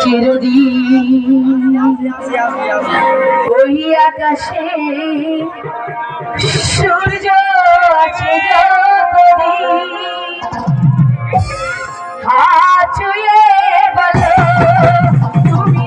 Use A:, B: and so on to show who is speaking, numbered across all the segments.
A: চিরদিন ওই আকাশে সূর্য আছে হাচুয়ে বলো তুমি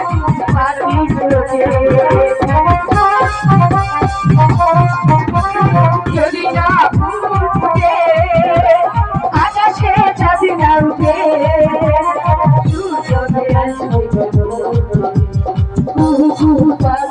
A: Thank you.